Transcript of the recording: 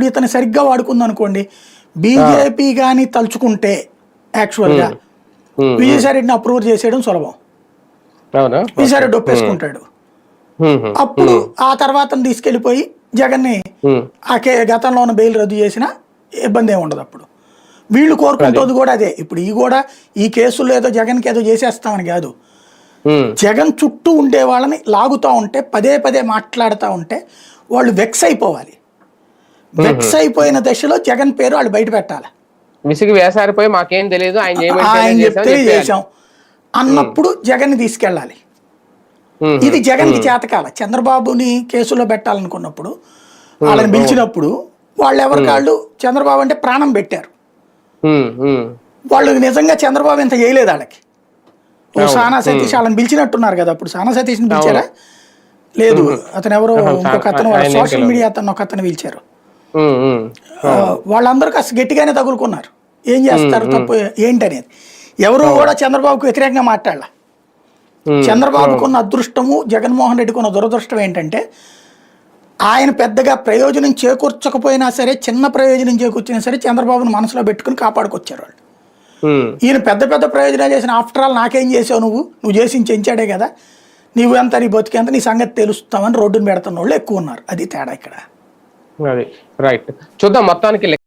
ఇప్పుడు ఇతను సరిగ్గా వాడుకుంది అనుకోండి బీజేపీ కానీ తలుచుకుంటే యాక్చువల్గా విజయసాయిరెడ్డిని అప్రూవ్ చేసేయడం సులభం. విజయసాయిరెడ్డి ఒప్పేసుకుంటాడు. అప్పుడు ఆ తర్వాత తీసుకెళ్ళిపోయి జగన్ని ఆ గతంలో ఉన్న బెయిల్ రద్దు చేసినా ఇబ్బంది ఏమి ఉండదు అప్పుడు. వీళ్ళు కోరుకుంటుంది కూడా అదే. ఇప్పుడు ఈ కూడా ఈ కేసుల్లో ఏదో జగన్కి ఏదో చేసేస్తామని కాదు. జగన్ చుట్టూ ఉండే వాళ్ళని లాగుతూ ఉంటే పదే పదే మాట్లాడుతూ ఉంటే వాళ్ళు వెక్స్ అయిపోవాలి. వెక్స్ అయిపోయిన దశలో జగన్ పేరు వాళ్ళు బయట పెట్టాలి. విసిగి వేసారిపోయి మాకేం తెలియదు ఆయన ఆయన చెప్తే. చేసాం అన్నప్పుడు జగన్ని తీసుకెళ్ళాలి. ఇది జగన్కి చేతకాల. చంద్రబాబుని కేసులో పెట్టాలనుకున్నప్పుడు వాళ్ళని పిలిచినప్పుడు వాళ్ళు ఎవరి కాళ్ళు చంద్రబాబు అంటే ప్రాణం పెట్టారు. వాళ్ళు నిజంగా చంద్రబాబు ఇంత చేయలేదు వాళ్ళకి. ఓ సానా సతీష్ వాళ్ళని పిలిచినట్టున్నారు కదా అప్పుడు సానా సతీష్ని పిలిచారా? లేదు అతను ఎవరో ఇంకొక అతను సోషల్ మీడియా అతను ఒక అతను పిలిచారు. వాళ్ళందరూ కాస్త గట్టిగానే తగులుకున్నారు. ఏం చేస్తారు తప్పు ఏంటనేది. ఎవరు కూడా చంద్రబాబుకు వ్యతిరేకంగా మాట్లాడాల. చంద్రబాబుకు ఉన్న అదృష్టము జగన్మోహన్ రెడ్డికి ఉన్న దురదృష్టం ఏంటంటే ఆయన పెద్దగా ప్రయోజనం చేకూర్చకపోయినా సరే చిన్న ప్రయోజనం చేకూర్చినా సరే చంద్రబాబును మనసులో పెట్టుకుని కాపాడుకొచ్చారు వాళ్ళు. ఈయన పెద్ద పెద్ద ప్రయోజనాలు చేసిన ఆఫ్టర్ ఆల్ నాకేం చేసావు నువ్వు? నువ్వు చేసి చెంచాడే కదా. నువ్వు ఎంత నీ బతికేంత నీ సంగతి తెలుస్తామని రోడ్డును పెడుతున్న వాళ్ళు ఎక్కువ ఉన్నారు. అది తేడా ఇక్కడ. అది. రైట్ చూద్దాం మొత్తానికి